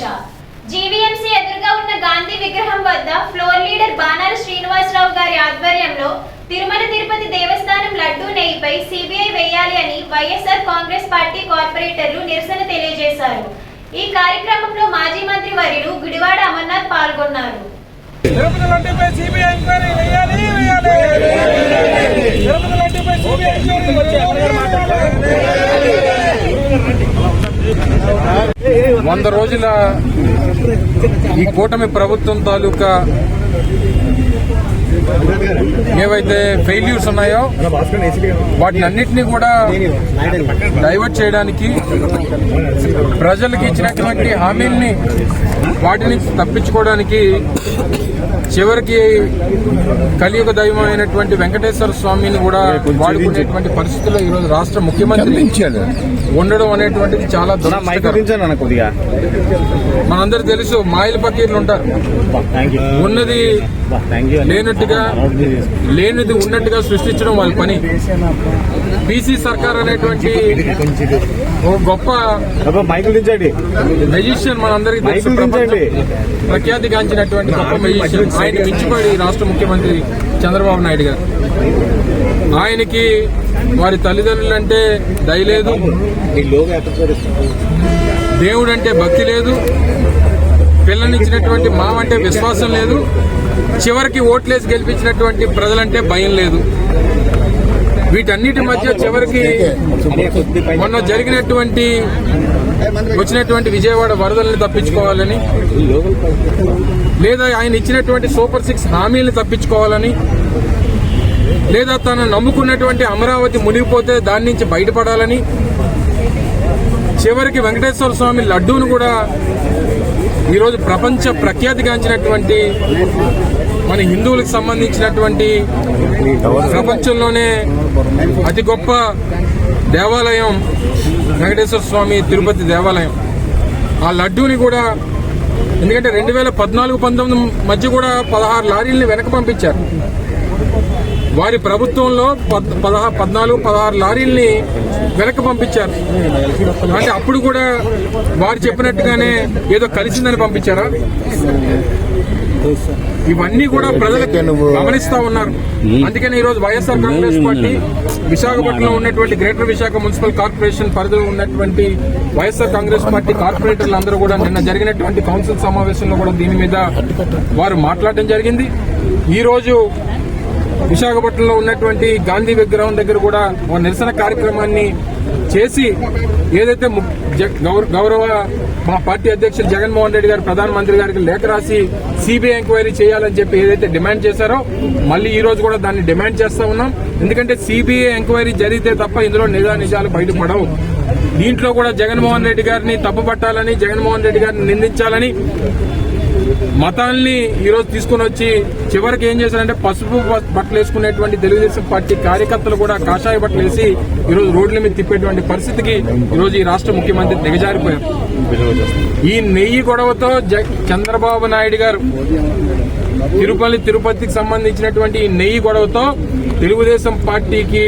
స్వాగతం జీవీఎంసీ ఎదురుగా ఉన్న గాంధీ విగ్రహం వద్ద ఫ్లోర్ లీడర్ బాణాల శ్రీనివాసరావు గారి ఆధ్వర్యంలో తిరుమల తిరుపతి దేవస్థానం లడ్డూ నెయ్యిపై సిబిఐ వేయాలి అని వైఎస్ఆర్ కాంగ్రెస్ పార్టీ కార్పొరేటర్లు నిరసన తెలియజేశారు. ఈ కార్యక్రమంలో మాజీ మంత్రి వర్యులు గుడివాడ అమర్నాథ్ పాల్గొన్నారు. తిరుపతి లడ్డూపై సిబిఐ ఎంక్వైరీ వేయాలి వేయాలి. తిరుపతి లడ్డూపై సిబిఐ వంద రోజుల ఈ కూటమి ప్రభుత్వం తాలూకా ఏవైతే ఫెయిల్యూర్స్ ఉన్నాయో వాటిని అన్నింటినీ కూడా డైవర్ట్ చేయడానికి ప్రజలకు ఇచ్చినటువంటి హామీల్ని వాటిని తప్పించుకోవడానికి చివరికి కలియుగ దైవం అయినటువంటి వెంకటేశ్వర స్వామిని కూడా వాడుకునేటువంటి పరిస్థితుల్లో ఈరోజు రాష్ట్ర ముఖ్యమంత్రి ఉండడం అనేటువంటిది చాలా మనందరూ తెలుసు మాయల పకీర్లు ఉంటారు. ఉన్నది థ్యాంక్ లేనట్టుగా లేనిది ఉన్నట్టుగా సృష్టించడం వాళ్ళ పని. బీసీ సర్కార్ అనేటువంటి గొప్ప మెజిషియన్ మనందరికీ. ప్రపంచం ప్రఖ్యాతిగాంచినటువంటి గొప్ప మెజిషియన్. ఆయన మించిపడి రాష్ట్ర ముఖ్యమంత్రి చంద్రబాబు నాయుడు గారు. ఆయనకి వారి తల్లిదండ్రులంటే దయ లేదు. దేవుడు అంటే భక్తి లేదు. పిల్లనిచ్చినటువంటి మావంటే విశ్వాసం లేదు. చివరికి ఓట్లేసి గెలిపించినటువంటి ప్రజలంటే భయం లేదు. వీటన్నిటి మధ్య చివరికి మొన్న జరిగినటువంటి వచ్చినటువంటి విజయవాడ వరదల్ని తప్పించుకోవాలని లేదా ఆయన ఇచ్చినటువంటి సూపర్ సిక్స్ హామీలను తప్పించుకోవాలని లేదా తను నమ్ముకున్నటువంటి అమరావతి మునిగిపోతే దాని నుంచి బయటపడాలని చివరికి వెంకటేశ్వర స్వామి లడ్డూను కూడా ఈరోజు ప్రపంచ ప్రఖ్యాతిగాంచినటువంటి మన హిందువులకు సంబంధించినటువంటి ప్రపంచంలోనే అతి గొప్ప దేవాలయం వెంకటేశ్వర స్వామి తిరుపతి దేవాలయం. ఆ లడ్డూని కూడా ఎందుకంటే రెండు వేల పద్నాలుగు పంతొమ్మిది మధ్య కూడా పదహారు లారీల్ని వెనక పంపించారు. వారి ప్రభుత్వంలో పద్- పదహా పద్నాలుగు పదహారు లారీల్ని వెనక్కి పంపించారు. అంటే అప్పుడు కూడా వారు చెప్పినట్టుగానే ఏదో కలిసిందని పంపించారా? ఇవన్నీ కూడా ప్రజలకు గమనిస్తా ఉన్నారు. అందుకని ఈ రోజు వైఎస్ఆర్ కాంగ్రెస్ పార్టీ విశాఖపట్నంలో ఉన్నటువంటి గ్రేటర్ విశాఖ మున్సిపల్ కార్పొరేషన్ పరిధిలో ఉన్నటువంటి వైఎస్ఆర్ కాంగ్రెస్ పార్టీ కార్పొరేటర్లు అందరూ కూడా నిన్న జరిగినటువంటి కౌన్సిల్ సమావేశంలో కూడా దీని మీద వారు మాట్లాడడం జరిగింది. ఈ రోజు విశాఖపట్నంలో ఉన్నటువంటి గాంధీ విగ్రహం దగ్గర కూడా ఒక నిరసన కార్యక్రమాన్ని చేసి ఏదైతే గౌరవ మా పార్టీ అధ్యక్షులు జగన్మోహన్ రెడ్డి గారు ప్రధానమంత్రి గారికి లేఖ రాసి సిబిఐ ఎంక్వైరీ చేయాలని చెప్పి ఏదైతే డిమాండ్ చేశారో మళ్ళీ ఈ రోజు కూడా దాన్ని డిమాండ్ చేస్తా ఉన్నాం. ఎందుకంటే సిబిఐ ఎంక్వైరీ జరిగితే తప్ప ఇందులో నిజా నిజాలు బయటపడవు. దీంట్లో కూడా జగన్మోహన్ రెడ్డి గారిని తప్పుపట్టాలని జగన్మోహన్ రెడ్డి గారిని నిందించాలని మతాల్ని ఈరోజు తీసుకుని వచ్చి చివరికి ఏం చేశారంటే పసుపు బట్టలు వేసుకునేటువంటి తెలుగుదేశం పార్టీ కార్యకర్తలు కూడా కాషాయ బట్టలు వేసి ఈ రోజు రోడ్ల మీద తిప్పేటువంటి పరిస్థితికి ఈరోజు ఈ రాష్ట్ర ముఖ్యమంత్రి దిగజారిపోయారు. ఈ నెయ్యి గొడవతో జ- చంద్రబాబు నాయుడు గారు తిరుపతి తిరుపతికి సంబంధించినటువంటి ఈ నెయ్యి గొడవతో తెలుగుదేశం పార్టీకి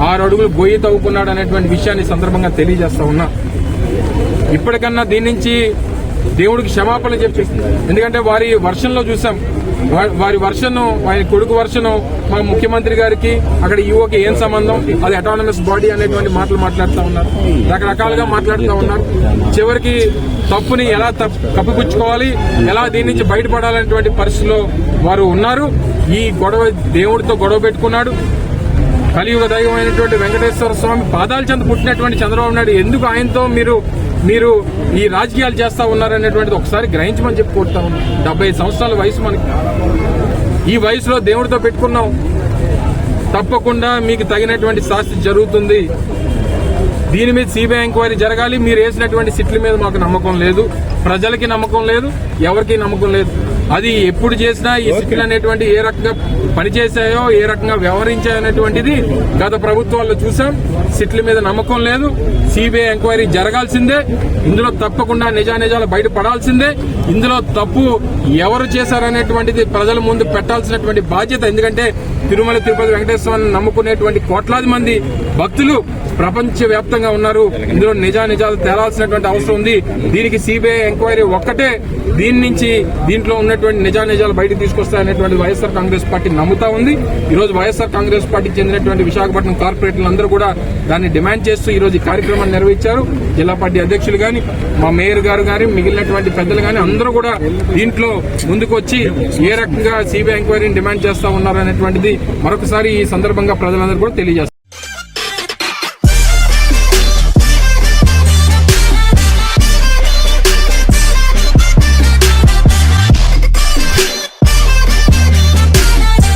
ఆరు అడుగులు గొయ్యి తవ్వుకున్నాడు అనేటువంటి విషయాన్ని సందర్భంగా తెలియజేస్తా ఉన్నా. ఇప్పటికన్నా దీని నుంచి దేవుడికి క్షమాపణ చెప్పి ఎందుకంటే వారి వర్షంలో చూసాం. వారి వర్షను వారి కొడుకు వర్షను మా ముఖ్యమంత్రి గారికి అక్కడ ఈఓకి ఏం సంబంధం? అది అటానమస్ బాడీ అనేటువంటి మాటలు మాట్లాడుతూ ఉన్నారు. రకరకాలుగా మాట్లాడుతూ ఉన్నారు. చివరికి తప్పుని ఎలా కప్పిపుచ్చుకోవాలి? ఎలా దీని నుంచి బయటపడాలనేటువంటి పరిస్థితిలో వారు ఉన్నారు. ఈ గొడవ దేవుడితో గొడవ పెట్టుకున్నాడు. కలియుగ దైవమైనటువంటి వెంకటేశ్వర స్వామి పాదాల చెంత పుట్టినటువంటి చంద్రబాబు నాయుడు ఎందుకు ఆయనతో మీరు మీరు ఈ రాజకీయాలు చేస్తా ఉన్నారనేటువంటిది ఒకసారి గ్రహించమని చెప్పి కోరుతా ఉన్నాం. డెబ్బై సంవత్సరాల వయసు మనకి. ఈ వయసులో దేవుడితో పెట్టుకున్నాం. తప్పకుండా మీకు తగినటువంటి శాస్తి జరుగుతుంది. దీని మీద సిబిఐ ఎంక్వైరీ జరగాలి. మీరు వేసినటువంటి సిట్ల మీద మాకు నమ్మకం లేదు. ప్రజలకి నమ్మకం లేదు ఎవరికి నమ్మకం లేదు. అది ఎప్పుడు చేసినా ఈ సిట్లు అనేటువంటి ఏ రకంగా పనిచేశాయో ఏ రకంగా వ్యవహరించాయో అనేటువంటిది గత ప్రభుత్వాల్లో చూసాం. సిట్ల మీద నమ్మకం లేదు. సిబిఐ ఎంక్వైరీ జరగాల్సిందే. ఇందులో తప్పకుండా నిజానిజాలు బయటపడాల్సిందే. ఇందులో తప్పు ఎవరు చేశారనేటువంటిది ప్రజల ముందు పెట్టాల్సినటువంటి బాధ్యత. ఎందుకంటే తిరుమల తిరుపతి వెంకటేశ్వరాన్ని నమ్ముకునేటువంటి కోట్లాది మంది భక్తులు ప్రపంచ వ్యాప్తంగా ఉన్నారు. ఇందులో నిజా నిజాలు తేలాల్సినటువంటి అవసరం ఉంది. దీనికి సిబిఐ ఎంక్వైరీ ఒక్కటే దీని నుంచి దీంట్లో ఉన్నటువంటి నిజా నిజాలు బయటకు తీసుకొస్తాయనేటువంటి వైఎస్ఆర్ కాంగ్రెస్ పార్టీ నమ్ముతా ఉంది. ఈ రోజు వైఎస్ఆర్ కాంగ్రెస్ పార్టీకి చెందినటువంటి విశాఖపట్నం కార్పొరేటర్లు అందరూ కూడా దాన్ని డిమాండ్ చేస్తూ ఈ రోజు ఈ కార్యక్రమాన్ని నిర్వహించారు. జిల్లా పార్టీ అధ్యక్షులు కానీ మా మేయర్ గారు గాని మిగిలినటువంటి పెద్దలు కానీ అందరూ కూడా దీంట్లో ముందుకొచ్చి ఏ రకంగా సిబిఐ ఎంక్వైరీని డిమాండ్ చేస్తా ఉన్నారు అనేటువంటిది మరొకసారి ఈ సందర్భంగా ప్రజలందరూ కూడా తెలియజేస్తారు.